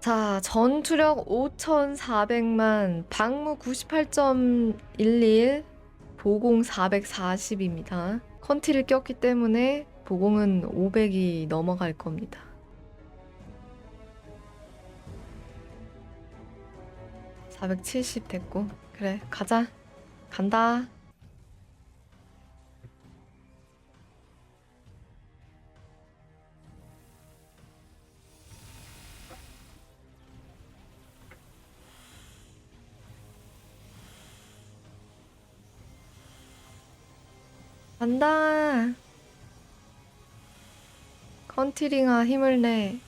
자, 전투력 5,400만, 방무 98.11, 보공 440입니다. 컨티를 꼈기 때문에 보공은 500이 넘어갈 겁니다. (470) 됐고 그래 가자 간다 간다. 컨티링아 힘을 내.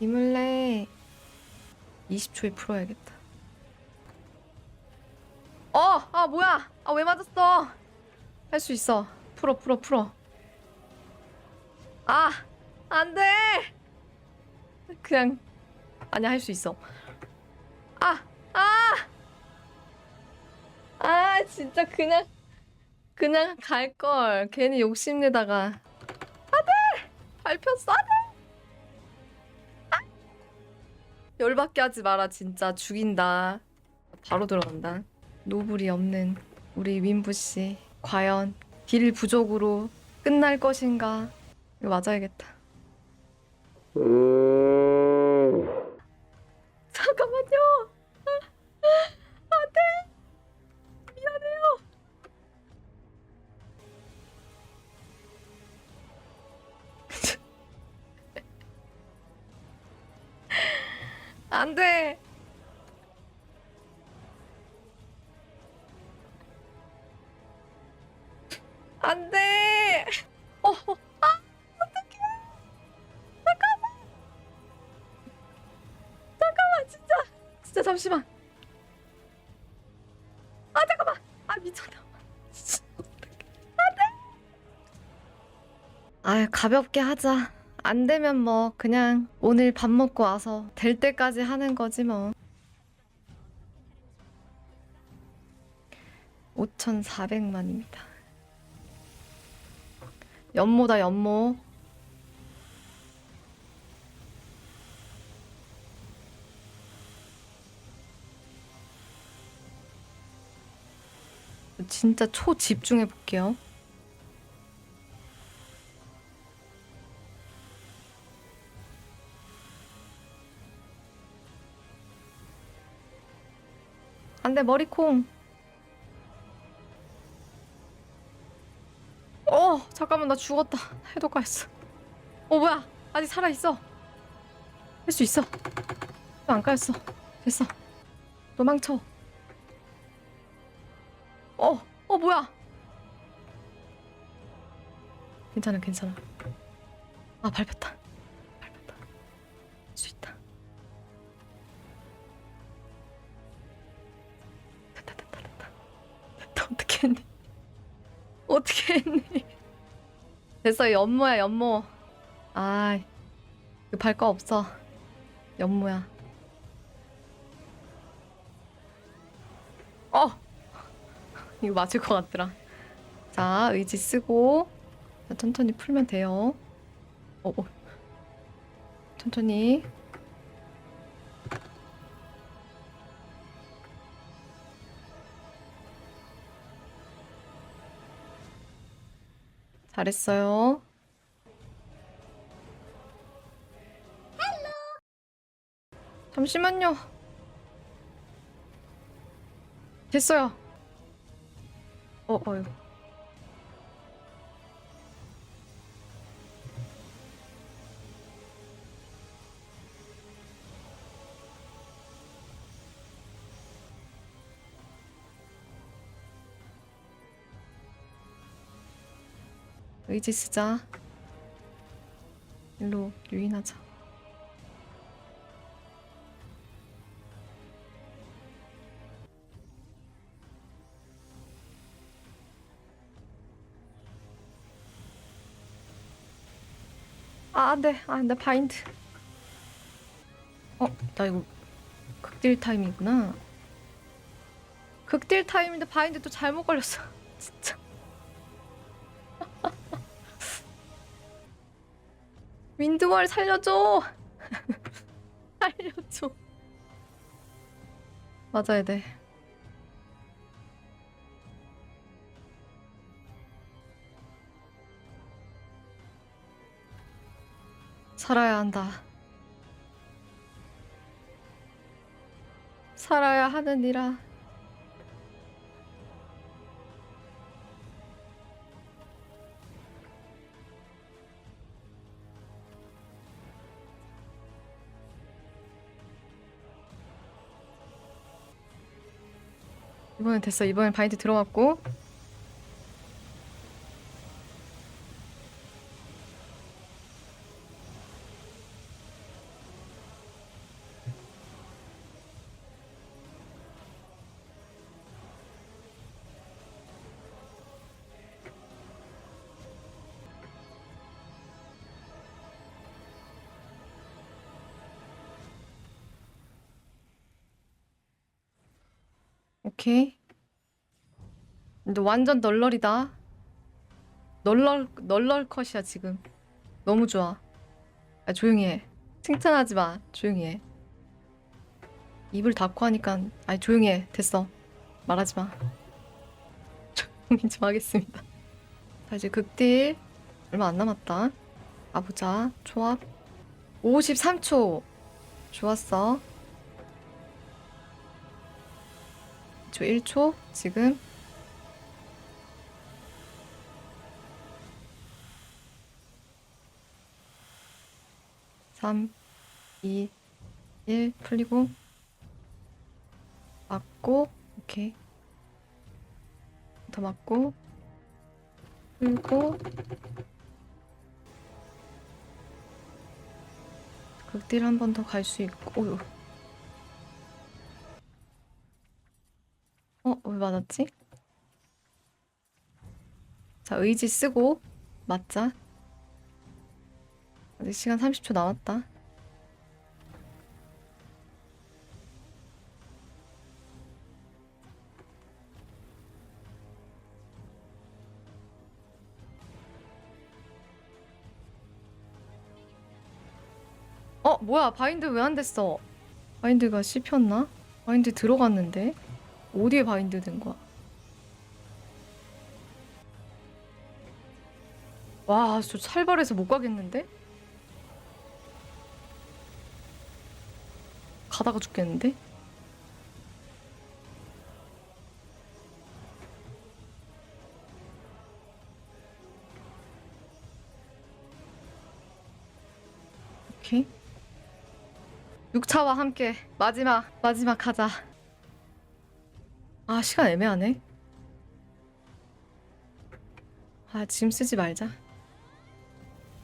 힘을 내. 20초에 풀어야겠다. 어! 아 뭐야? 아 왜 맞았어? 할 수 있어. 풀어 풀어 풀어. 아 안 돼! 그냥 아니야 할 수 있어. 아! 아! 아 진짜 그냥 그냥 갈 걸. 괜히 욕심내다가. 안돼 밟혔어 안돼 아! 열받게 하지 마라 진짜. 죽인다. 바로 들어간다. 노블이 없는 우리 윈부 씨 과연 딜 부족으로 끝날 것인가? 이거 맞아야겠다. 잠깐만요 안 돼. 어, 어, 아, 어떡해. 잠깐만. 잠깐만, 진짜. 진짜 잠시만. 아, 잠깐만. 아, 미쳤나. 아 가볍게 하자. 안 되면 뭐 그냥 오늘 밥 먹고 와서 될 때까지 하는 거지 뭐. 5,400만입니다. 연모다 연모. 진짜 초 집중해 볼게요. 안돼 머리콩. 잠깐만 나 죽었다. 해독가 했어. 어 뭐야 아직 살아 있어. 할 수 있어. 안 까였어. 됐어. 도망쳐. 어, 어 뭐야? 괜찮아, 괜찮아. 아. 밟혔다. 됐어, 연모야, 연모. 아, 이거 발거 없어. 연모야. 어. 이거 맞을 것 같더라. 자, 의지 쓰고 자, 천천히 풀면 돼요. 어, 어. 천천히. 잘했어요. 잠시만요. 됐어요. 어, 어휴. 의지 쓰자. 일로 유인하자. 아, 안 돼. 아, 나 바인드. 어, 나 이거 극딜 타임이구나. 극딜 타임인데 바인드 또 잘못 걸렸어. 진짜. 윈드월 살려줘. 살려줘. 맞아야 돼. 살아야 한다. 살아야 하느니라. 이번엔 됐어. 이번엔 바인드 들어갔고. 오케이. 근데 완전 널널이다. 널널 널널 컷이야 지금. 너무 좋아. 아, 조용히 해. 칭찬하지 마. 조용히 해. 입을 닫고 하니까 아니 조용히 해. 됐어. 말하지 마. 조용히 좀 하겠습니다. 자 이제 극딜 얼마 안 남았다. 가보자. 조합 53초. 좋았어. 저 1초 지금. 삼, 이, 일 풀리고. 맞고 오케이. 더 맞고. 풀고. 극딜 한 번 더 갈 수 있고. 어휴. 어, 왜 맞았지? 자, 의지 쓰고 맞자. 아직 시간 30초 남았다. 어, 뭐야? 바인드 왜 안 됐어? 바인드가 씹혔나? 바인드 들어갔는데? 어디에 바인드 된 거야? 와, 저 살벌해서 못 가겠는데? 가다가 죽겠는데? 오케이. 6차와 함께 마지막 마지막 하자. 아 시간 애매하네. 아짐 쓰지 말자.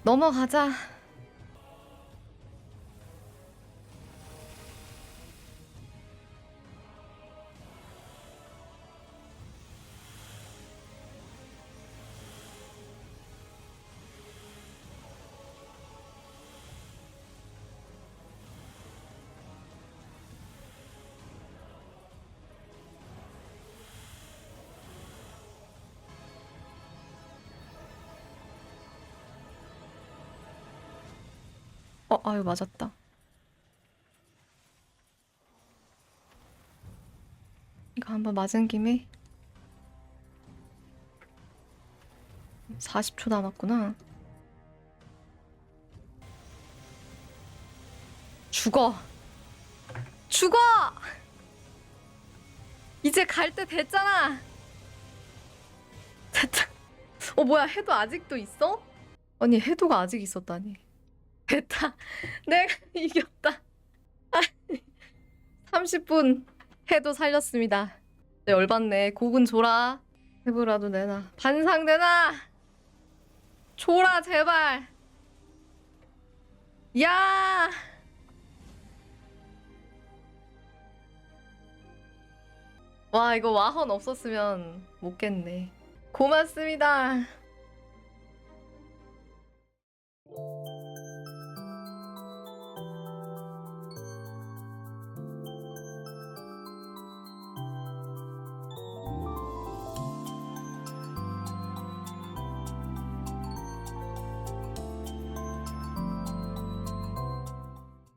넘어가자. 어 아유 맞았다. 이거 한번 맞은 김에 40초 남았구나. 죽어. 죽어! 이제 갈 때 됐잖아. 됐다. 어 뭐야 해도 아직도 있어? 아니 해도가 아직 있었다니. 됐다. 내가 이겼다. 30분 해도 살렸습니다. 네, 열받네. 곡은 줘라. 해보라도 내놔. 반상 내놔. 줘라 제발. 야. 와 이거 와헌 없었으면 못 겠네. 고맙습니다.